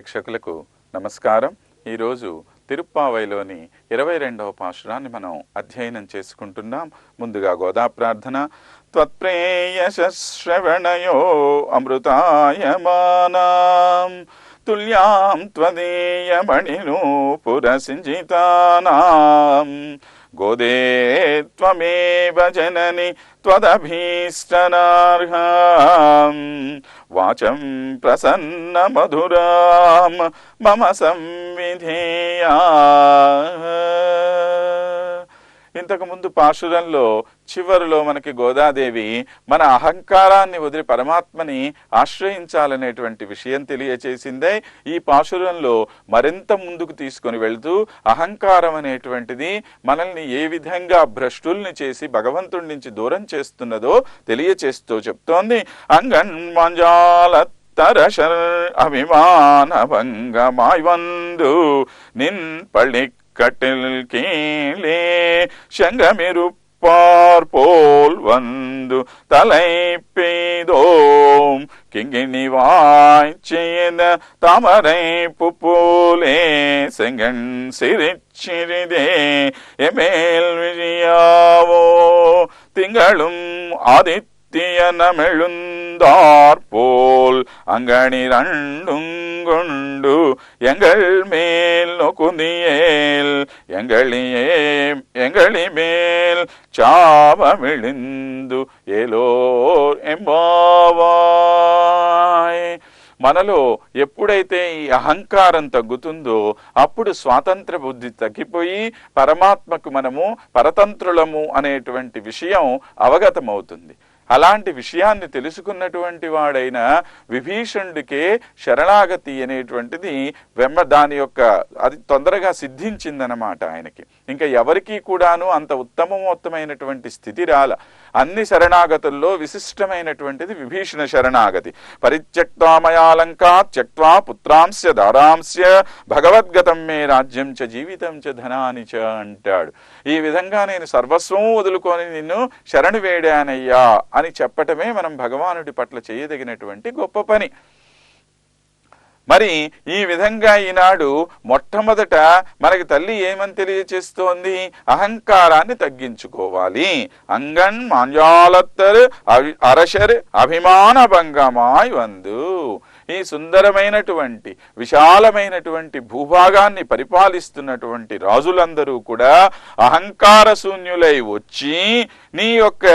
ప్రేక్షకులకు నమస్కారం. ఈరోజు తిరుప్పావైలోని ఇరవై రెండవ పాశురాన్ని మనం అధ్యయనం చేసుకుంటున్నాం. ముందుగా గోదా ప్రార్థన. త్వత్ప్రేయశ్రవణయో అమృతాయమానాం. తుల్యాం త్వదీయమణిను పురసింజితానాం. गोदे त्वमेव जननि त्वदभीष्टनार्हाम् प्रसन्न मधुराम मम संविधेया। ఇంతకు ముందు పాశురంలో చివరిలో మనకి గోదాదేవి మన అహంకారాన్ని వదిలి పరమాత్మని ఆశ్రయించాలనేటువంటి విషయం తెలియచేసిందే ఈ పాశురంలో మరింత ముందుకు తీసుకొని వెళ్తూ అహంకారం అనేటువంటిది మనల్ని ఏ విధంగా భ్రష్టుల్ని చేసి భగవంతుడి నుంచి దూరం చేస్తున్నదో తెలియచేస్తూ చెప్తోంది అంగన్ మంజాల தரஷர் அபிமான பங்கமாய் வந்து நின் கட்டில் கீழே சங்கமிருப்பார் போல் வந்து தலை பெய்தோம் கிங்கினி வாய்ச்சியத தாமரை புப்போலே செங்கன் சிறிச்சிறிதே எமேல் விழியாவோ திங்களும் ஆதித்தியனமெழுந்த ஆதித்யனமெழுந்தார் போல் அங்கணி ரண்டுங்கொண்டு எங்கள் மேல் நொக்குந்தியேல் எங்களியே எங்களி மேல் చావమిళిందు ఏలోర్ ఎంబావాయ్ మనలో ఎప్పుడైతే ఈ అహంకారం తగ్గుతుందో అప్పుడు స్వాతంత్ర బుద్ధి తగ్గిపోయి పరమాత్మకు మనము పరతంత్రులము అనేటువంటి విషయం అవగతమవుతుంది అలాంటి విషయాన్ని తెలుసుకున్నటువంటి వాడైన విభీషణుడికే శరణాగతి అనేటువంటిది వెమ్మ దాని యొక్క అది తొందరగా సిద్ధించిందనమాట ఆయనకి. ఇంకా ఎవరికీ కూడాను అంత ఉత్తమోత్తమైనటువంటి స్థితి రాల. అన్ని శరణాగతుల్లో విశిష్టమైనటువంటిది విభీషణ శరణాగతి. పరిత్యక్తామయాలంకా త్యక్వా పుత్రాంశ దారాంశ్య భగవద్గతం మే రాజ్యం చ జీవితం చ ధనాని చ అంటాడు. ఈ విధంగా నేను సర్వస్వం వదులుకొని నిన్ను శరణు వేడానయ్యా అని చెప్పటమే మనం భగవానుడి పట్ల చేయదగినటువంటి గొప్ప పని. మరి ఈ విధంగా ఈనాడు మొట్టమొదట మనకి తల్లి ఏమని తెలియచేస్తోంది? అహంకారాన్ని తగ్గించుకోవాలి. అంగన్ మాంజాలత్తర్ అవి అరశర్ అభిమాన భంగమాయ్ వందు. ఈ సుందరమైనటువంటి విశాలమైనటువంటి భూభాగాన్ని పరిపాలిస్తున్నటువంటి రాజులందరూ కూడా అహంకార శూన్యులై వచ్చి నీ యొక్క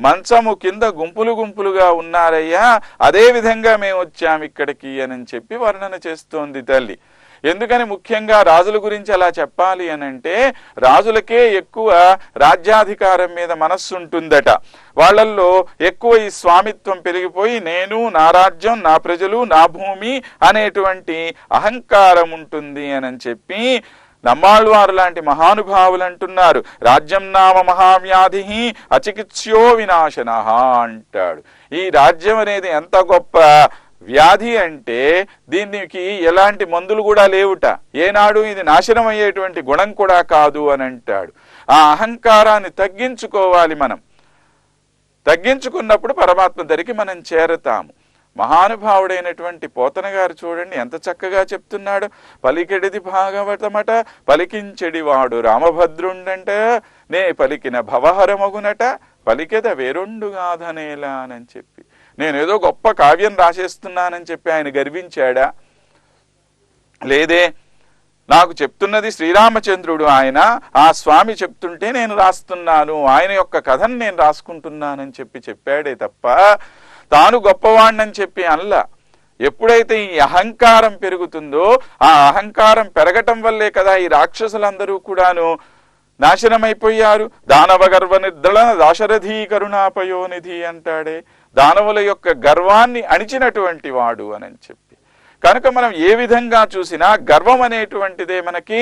మంచము కింద గుంపులు గుంపులుగా ఉన్నారయ్యా. అదే విధంగా మేము వచ్చాం ఇక్కడికి అని చెప్పి వర్ణన చేస్తోంది తల్లి. ఎందుకని ముఖ్యంగా రాజుల గురించి అలా చెప్పాలి అని అంటే రాజులకే ఎక్కువ రాజ్యాధికారం మీద మనస్సు ఉంటుందట వాళ్ళల్లో ఎక్కువ ఈ స్వామిత్వం పెరిగిపోయి నేను నా రాజ్యం నా ప్రజలు నా భూమి అనేటువంటి అహంకారం ఉంటుంది అని చెప్పి నమ్మాళ్వారు లాంటి మహానుభావులు అంటున్నారు. రాజ్యం నామ మహావ్యాధి అచికిత్స్యో వినాశన అంటాడు. ఈ రాజ్యం అనేది ఎంత గొప్ప వ్యాధి అంటే దీనికి ఎలాంటి మందులు కూడా లేవుట. ఏనాడు ఇది నాశనం అయ్యేటువంటి గుణం కూడా కాదు అని అంటాడు. ఆ అహంకారాన్ని తగ్గించుకోవాలి మనం. తగ్గించుకున్నప్పుడు పరమాత్మ దగ్గరికి మనం చేరతాము. మహానుభావుడైనటువంటి పోతన గారు చూడండి ఎంత చక్కగా చెప్తున్నాడు. పలికెడిది భాగవతమట పలికించెడివాడు రామభద్రుండంటే నే పలికిన భవహరమగునట పలికెద వేరుండుగాధనేలానని చెప్పి. నేనేదో గొప్ప కావ్యం రాసేస్తున్నానని చెప్పి ఆయన గర్వించాడా? లేదే నాకు చెప్తున్నది శ్రీరామచంద్రుడు ఆయన ఆ స్వామి చెప్తుంటే నేను రాస్తున్నాను ఆయన యొక్క కథను నేను రాసుకుంటున్నానని చెప్పి చెప్పాడే తప్ప తాను గొప్పవాణ్ణని చెప్పి అనలా. ఎప్పుడైతే ఈ అహంకారం పెరుగుతుందో ఆ అహంకారం పెరగటం వల్లే కదా ఈ రాక్షసులందరూ కూడాను నాశనమైపోయారు. దానవ గర్వ నిర్దళన దాశరథీ కరుణాపయోనిధి అంటాడే. దానవుల యొక్క గర్వాన్ని అణిచినటువంటి వాడు అని చెప్పి. కనుక మనం ఏ విధంగా చూసినా గర్వం అనేటువంటిదే మనకి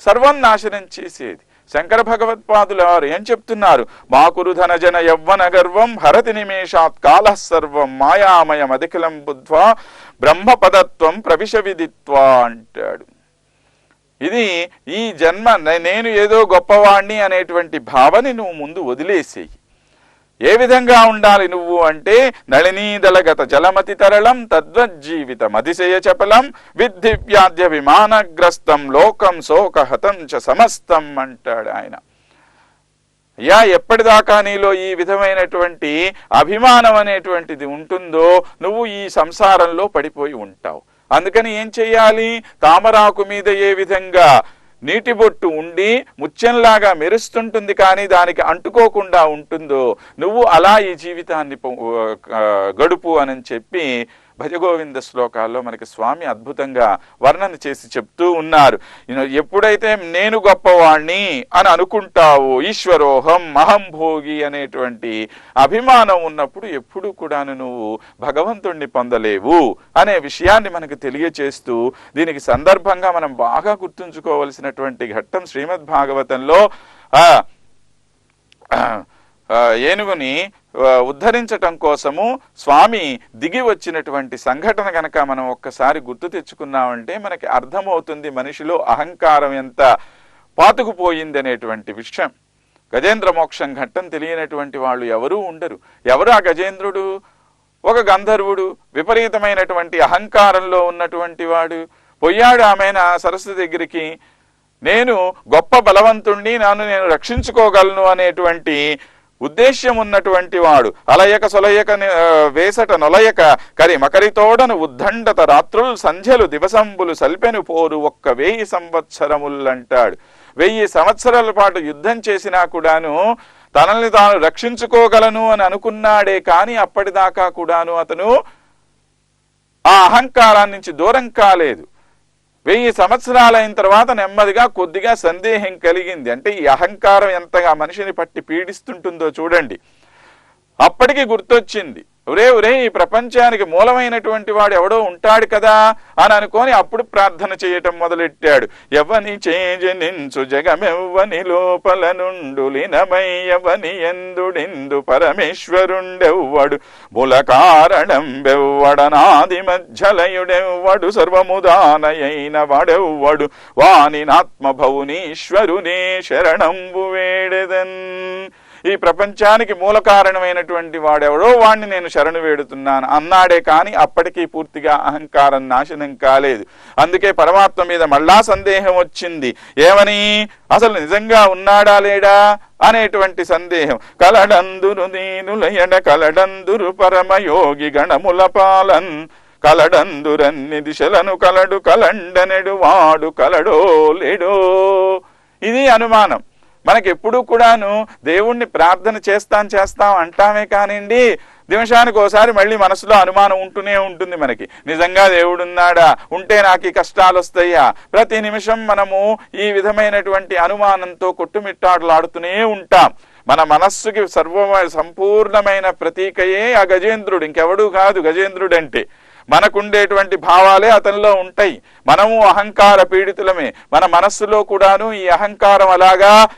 సర్వం నాశనం చేసేది. శంకర భగవత్పాదుల వారు ఏం చెప్తున్నారు? మాకురు ధనజన యవ్వన గర్వం హరతి నిమేషాత్ కాల సర్వం మాయామయం అధికలం బుద్ధ్వా బ్రహ్మపదత్వం ప్రవిశ విదిత్వా అంటాడు. ఇది ఈ జన్మ నేను ఏదో గొప్పవాణ్ణి అనేటువంటి భావని నువ్వు ముందు వదిలేసేయి. ఏ విధంగా ఉండాలి నువ్వు అంటే నళినీదలగత జలమతి తరళం తద్వజ్జీవితం అతిశయ చపలం విద్ధి వ్యాధ్య విమానగ్రస్తం లోకం శోకహతం చ సమస్తం అంటాడు ఆయన. అయ్యా ఎప్పటిదాకా నీలో ఈ విధమైనటువంటి అభిమానం అనేటువంటిది ఉంటుందో నువ్వు ఈ సంసారంలో పడిపోయి ఉంటావు. అందుకని ఏం చెయ్యాలి? తామరాకు మీద ఏ విధంగా నీటి బొట్టు ఉండి ముత్యంలాగా మెరుస్తుంటుంది కానీ దానికి అంటుకోకుండా ఉంటుందో? నువ్వు అలా ఈ జీవితాన్ని గడుపు అని చెప్పి భజగోవింద శ్లోకాల్లో మనకి స్వామి అద్భుతంగా వర్ణన చేసి చెప్తూ ఉన్నారు. ఎప్పుడైతే నేను గొప్పవాణ్ణి అని అనుకుంటావో ఈశ్వరోహం మహంభోగి అనేటువంటి అభిమానం ఉన్నప్పుడు ఎప్పుడు కూడాను నువ్వు భగవంతుణ్ణి పొందలేవు అనే విషయాన్ని మనకు తెలియచేస్తూ దీనికి సందర్భంగా మనం బాగా గుర్తుంచుకోవలసినటువంటి ఘట్టం శ్రీమద్ భాగవతంలో ఏనుగుని ఉద్ధరించటం కోసము స్వామి దిగి వచ్చినటువంటి సంఘటన కనుక మనం ఒక్కసారి గుర్తు తెచ్చుకున్నామంటే మనకి అర్థమవుతుంది మనిషిలో అహంకారం ఎంత పాతుకుపోయింది అనేటువంటి విషయం. గజేంద్ర మోక్షం ఘట్టం తెలియనటువంటి వాళ్ళు ఎవరూ ఉండరు. ఎవరు ఆ గజేంద్రుడు? ఒక గంధర్వుడు విపరీతమైనటువంటి అహంకారంలో ఉన్నటువంటి వాడు. పొయ్యాడు ఆమెన సరస్సు దగ్గరికి నేను గొప్ప బలవంతుణ్ణి నన్ను నేను రక్షించుకోగలను అనేటువంటి ఉద్దేశ్యం ఉన్నటువంటి వాడు. అలయక సొలయక వేసట నొలయక కరి మకరితోడను ఉద్దండత రాత్రులు సంధ్యలు దివసంబులు సల్పెను పోరు ఒక్క వెయ్యి సంవత్సరములంటాడు. వెయ్యి సంవత్సరాల పాటు యుద్ధం చేసినా కూడాను తనల్ని తాను రక్షించుకోగలను అని అనుకున్నాడే కానీ అప్పటిదాకా కూడాను అతను ఆ అహంకారాన్నించి దూరం కాలేదు. వెయ్యి సంవత్సరాలైన తర్వాత నెమ్మదిగా కొద్దిగా సందేహం కలిగింది. అంటే ఈ అహంకారం ఎంతగా మనిషిని పట్టి పీడిస్తుంటుందో చూడండి. అప్పటికి గుర్తొచ్చింది. ఒరే ఒరే ఈ ప్రపంచానికి మూలమైనటువంటి వాడు ఎవడో ఉంటాడు కదా అని అనుకొని అప్పుడు ప్రార్థన చేయటం మొదలెట్టాడు. ఎవని చేజనించు జగమెవ్వని లోపల నుండు లీనమై ఎవని ఎందుడిందు పరమేశ్వరుండెవ్వడు. మూల కారణం బెవ్వడనాది మధ్యలయుడెవ్వడు. సర్వముదానయైన వాడెవ్వడు. వానినాత్మభౌనీశ్వరునే శరణంబు వేడెదన్. ఈ ప్రపంచానికి మూల కారణమైనటువంటి వాడెవడో వాణ్ణి నేను శరణు వేడుతున్నాను. అన్నాడే కానీ అప్పటికీ పూర్తిగా అహంకారం నాశనం కాలేదు. అందుకే పరమాత్మ మీద మళ్ళా సందేహం వచ్చింది. ఏమని? అసలు నిజంగా ఉన్నాడా లేడా? అనేటువంటి సందేహం. కలడందురు దీనులయడ కలడందురు పరమయోగి గణముల పాలన్. కలడందురన్ని దిశలను కలడు కలండనెడు వాడు కలడో లేడో. ఇది అనుమానం. మనకి ఎప్పుడు కూడాను దేవుణ్ణి ప్రార్థన చేస్తాం చేస్తాం అంటామే కానివ్వండి నిమిషానికి ఒకసారి మళ్ళీ మనసులో అనుమానం ఉంటూనే ఉంటుంది మనకి. నిజంగా దేవుడున్నాడా? ఉంటే నాకు ఈ కష్టాలు వస్తాయా ప్రతి నిమిషం మనము ఈ విధమైనటువంటి అనుమానంతో కొట్టుమిట్టాడులాడుతూనే ఉంటాం. మన మనస్సుకి సర్వ సంపూర్ణమైన ప్రతీకయే ఆ గజేంద్రుడు. ఇంకెవడూ కాదు గజేంద్రుడు అంటే మనకుండేటువంటి భావాలే అతనిలో ఉంటాయి. మనము అహంకార పీడితులమే. మన మనస్సులో కూడాను ఈ అహంకారం అలాగా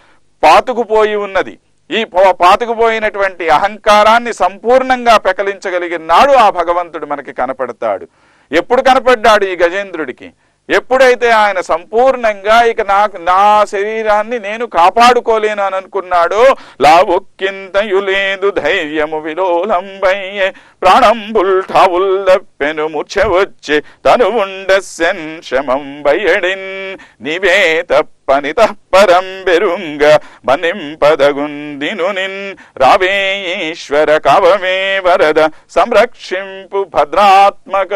పాతుకుపోయి ఉన్నది. ఈ పాతుకుపోయినటువంటి అహంకారాన్ని సంపూర్ణంగా పెకలించగలిగిన నాడు ఆ భగవంతుడు మనకి కనపడతాడు. ఎప్పుడు కనపడ్డాడు ఈ గజేంద్రుడికి? ఎప్పుడైతే ఆయన సంపూర్ణంగా ఇక నాకు నా శరీరాన్ని నేను కాపాడుకోలేను అని అనుకున్నాడో లావొక్కింతయు లేదు ధైర్యము విలోలంబయ్యే ప్రాణంబుల్ ఠావుల్ దప్పెను ముచ్చ వచ్చే తను ఉండెన్ శమం బయడిన్ పనిత తప్పని బెరుంగ మనింపదగుందిను నిన్ రావే ఈశ్వర కవమే వరద సంరక్షింపు భద్రాత్మక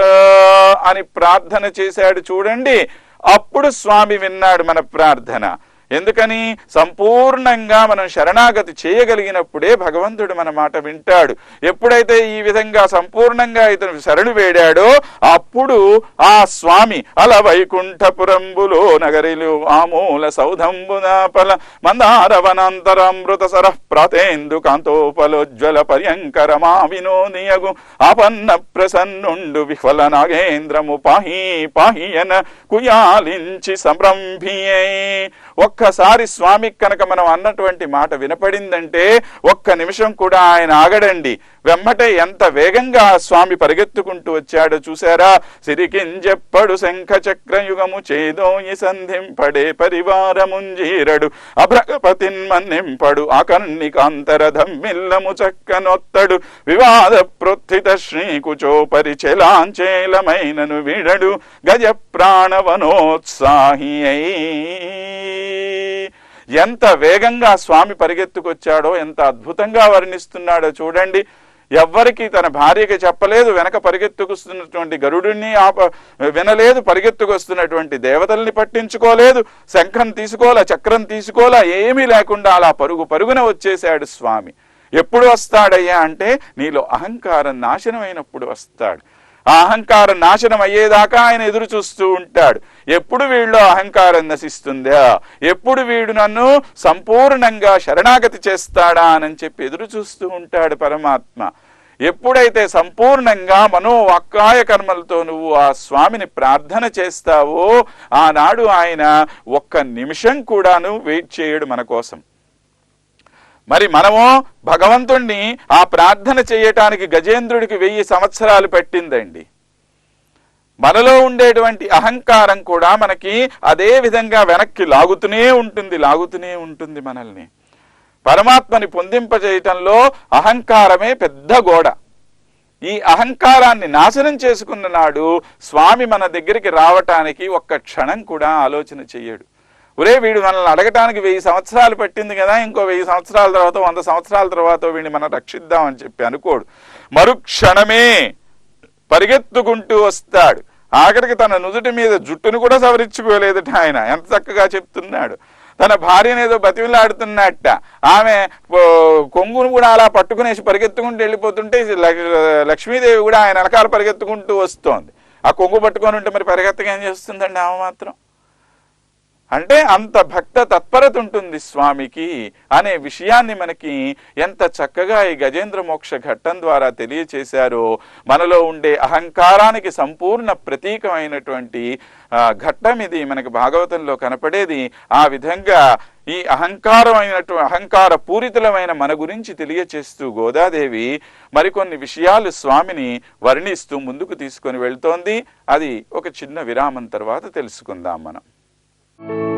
అని ప్రార్థన చేశాడు చూడండి. అప్పుడు స్వామి విన్నాడు మన ప్రార్థన. ఎందుకని సంపూర్ణంగా మనం శరణాగతి చేయగలిగినప్పుడే భగవంతుడు మన మాట వింటాడు. ఎప్పుడైతే ఈ విధంగా సంపూర్ణంగా ఇతను శరణు వేడాడో అప్పుడు ఆ స్వామి అల వైకుంఠపురంబులో నగరిలు ఆమూల సౌధంబునాపల మందారవనాంతరామృత సర ప్రాతేందు కాంతోపలోజ్వల పర్యంకరమా వినోనియగు ఆపన్న ప్రసన్నుండు విఫల నాగేంద్రము పాహి పాహియన కుయాలించి సంభ్రంభియే ఒక్కసారి స్వామి కనుక మనం అన్నటువంటి మాట వినపడిందంటే ఒక్క నిమిషం కూడా ఆయన ఆగడండి. వెమ్మటే ఎంత వేగంగా ఆ స్వామి పరిగెత్తుకుంటూ వచ్చాడో చూసారా సిరికింజెప్పడు శంఖ చక్రయుగము చేదోయి సంధింపడే పరివారముంజీరడు. అభ్రగపతిన్మన్నింపడు అకర్ణికాంతరథం మిల్లము చక్కనొత్తడు. వివాద ప్రొత్థిత శ్రీకుచోపరి చెలాంచేలమైనను విడడు. గజ ప్రాణవనోత్సాహి ఎంత వేగంగా స్వామి పరిగెత్తుకొచ్చాడో ఎంత అద్భుతంగా వర్ణిస్తున్నాడో చూడండి. ఎవ్వరికి తన భార్యకి చెప్పలేదు వెనక పరిగెత్తుకొస్తున్నటువంటి గరుడిని ఆప వినలేదు పరిగెత్తుకొస్తున్నటువంటి దేవతల్ని పట్టించుకోలేదు శంఖం తీసుకోలా చక్రం తీసుకోలా ఏమీ లేకుండా అలా పరుగు పరుగున వచ్చేశాడు స్వామి. ఎప్పుడు వస్తాడయ్యా అంటే నీలో అహంకారం నాశనమైనప్పుడు వస్తాడు. ఆ అహంకారం నాశనం అయ్యేదాకా ఆయన ఎదురు చూస్తూ ఉంటాడు. ఎప్పుడు వీళ్ళు అహంకారం నశిస్తుందా? ఎప్పుడు వీడు నన్ను సంపూర్ణంగా శరణాగతి చేస్తాడా అని చెప్పి ఎదురు చూస్తూ ఉంటాడు పరమాత్మ. ఎప్పుడైతే సంపూర్ణంగా మనోవాక్కాయ కర్మలతో నువ్వు ఆ స్వామిని ప్రార్థన చేస్తావో ఆనాడు ఆయన ఒక్క నిమిషం కూడాను వెయిట్ చేయడు మన కోసం. మరి మనము భగవంతుణ్ణి ఆ ప్రార్థన చేయటానికి గజేంద్రుడికి వెయ్యి సంవత్సరాలు పెట్టిందండి. మనలో ఉండేటువంటి అహంకారం కూడా మనకి అదే విధంగా వెనక్కి లాగుతూనే ఉంటుంది లాగుతూనే ఉంటుంది మనల్ని. పరమాత్మని పొందింపజేయటంలో అహంకారమే పెద్ద గోడ. ఈ అహంకారాన్ని నాశనం చేసుకున్న నాడు స్వామి మన దగ్గరికి రావటానికి ఒక్క క్షణం కూడా ఆలోచన చెయ్యడు. ఒరే వీడు మనల్ని అడగటానికి వెయ్యి సంవత్సరాలు పట్టింది కదా ఇంకో వెయ్యి సంవత్సరాల తర్వాత వంద సంవత్సరాల తర్వాత వీడిని మనం రక్షిద్దామని చెప్పి అనుకోడు. మరుక్షణమే పరిగెత్తుకుంటూ వస్తాడు. ఆఖరికి తన నుదుటి మీద జుట్టును కూడా సవరించుకోలేదట ఆయన. ఎంత చక్కగా చెప్తున్నాడు. తన భార్యని ఏదో బతిమిలాడుతున్నట్ట. ఆమె కొంగును కూడా అలా పట్టుకునేసి పరిగెత్తుకుంటూ వెళ్ళిపోతుంటే లక్ష్మీదేవి కూడా ఆయన వెనకాల పరిగెత్తుకుంటూ వస్తోంది. ఆ కొంగు పట్టుకొని ఉంటే మరి పరిగెత్తగా ఏం చేస్తుందండి ఆమె మాత్రం? అంటే అంత భక్త తత్పరత ఉంటుంది స్వామికి అనే విషయాన్ని మనకి ఎంత చక్కగా ఈ గజేంద్ర మోక్ష ఘట్టం ద్వారా తెలియచేశారో మనలో ఉండే అహంకారానికి సంపూర్ణ ప్రతీకమైనటువంటి ఘట్టం ఇది మనకి భాగవతంలో కనపడేది. ఆ విధంగా ఈ అహంకారమైనటువంటి అహంకార పూరితులమైన మన గురించి తెలియచేస్తూ గోదాదేవి మరికొన్ని విషయాలు స్వామిని వర్ణిస్తూ ముందుకు తీసుకొని వెళ్తోంది. అది ఒక చిన్న విరామం తర్వాత తెలుసుకుందాం మనం. Thank you.